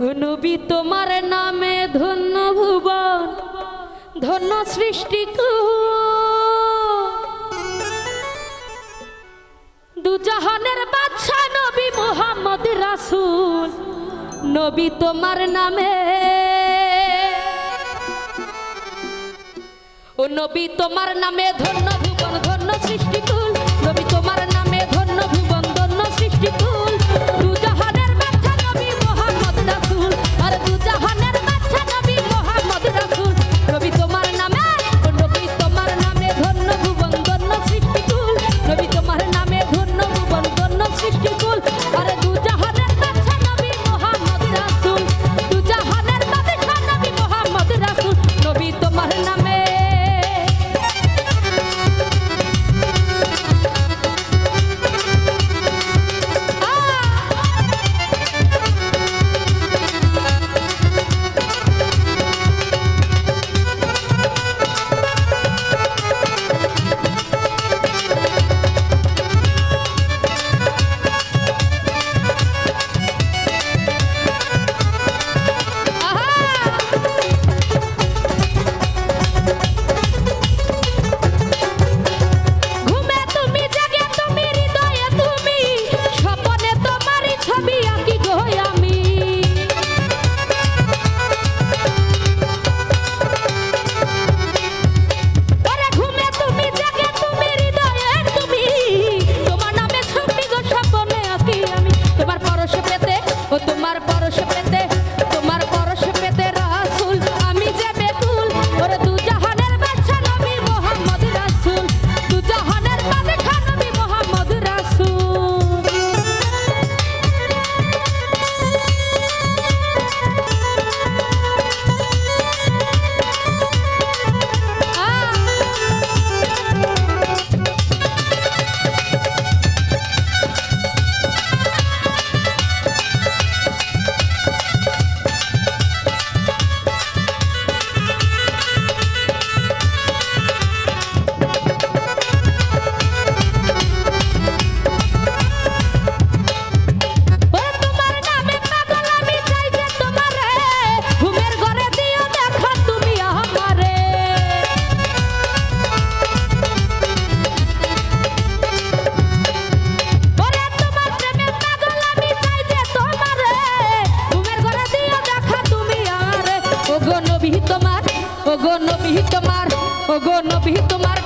নবী, তোমার নামে ধন্য ভুবন, ধন্য সৃষ্টি দুজাহানের বাদশাহ নবী মোহাম্মদ রাসুল, নবী তোমার নামে। ও নবী, তোমার নামে ধন্য ভুবন, ধন্য সৃষ্টি ওগো নবী তোমার ওগো নবী তোমার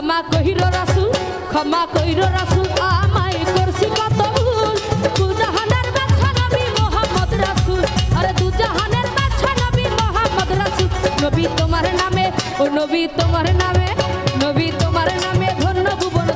ক্ষমা কহির রাসু ক্ষমা কহির রাসু আমায় করছি কত ভুল দুজাহানের বাচ্চা নবী মোহাম্মদ রাসু আরে দুজাহানের বাচ্চা নবী মোহাম্মদ রাসু নবী তোমার নামে, ও নবী তোমার নামে, নবী তোমার নামে ধন্য ভুবন